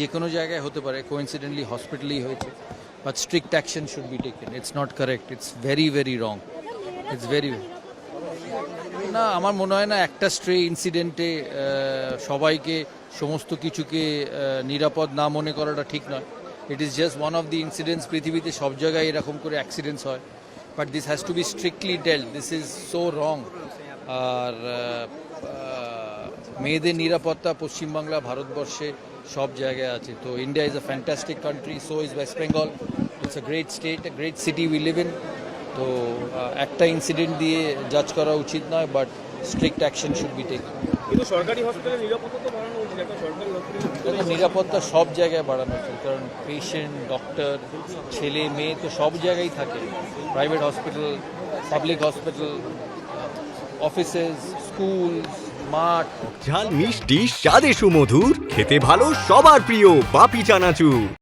যে কোনো জায়গায় হতে পারে কোইন্সিডেন্টলি হসপিটালেই হয়েছে but strict action should be taken it's not correct it's very very wrong it's very না, আমার মনে হয় না একটা স্ট্রে ইনসিডেন্টে সবাইকে, সমস্ত কিছুকে নিরাপদ না মনে করাটা ঠিক নয়। It is just one of the incidents পৃথিবীতে সব জায়গায় এরকম করে অ্যাক্সিডেন্টস হয়। But this has to be strictly dealt this is so wrong আর মেয়েদের নিরাপত্তা পশ্চিমবাংলা ভারতবর্ষে সব জায়গায় আছে। তো India is a fantastic country so is West Bengal it's a great state great city we live in তো একটা ইনসিডেন্ট দিয়ে জাজ করা উচিত নয় বাট স্ট্রিক্ট অ্যাকশন শুড বি কিন্তু সরকারি হসপিটালের নিরাপত্তা তো বাড়ানো উচিত একটা সরকারি হসপিটাল নিরাপত্তা সব জায়গায় বাড়ানো উচিত কারণ পেশেন্ট ডক্টর ছেলে মেয়ে তো সব জায়গায় থাকে। Private hospital public hospital offices school মাঠ। ঝাল মিষ্টি স্বাদে সুমধুর খেতে ভালো সবার প্রিয় বাপি চানাচুর।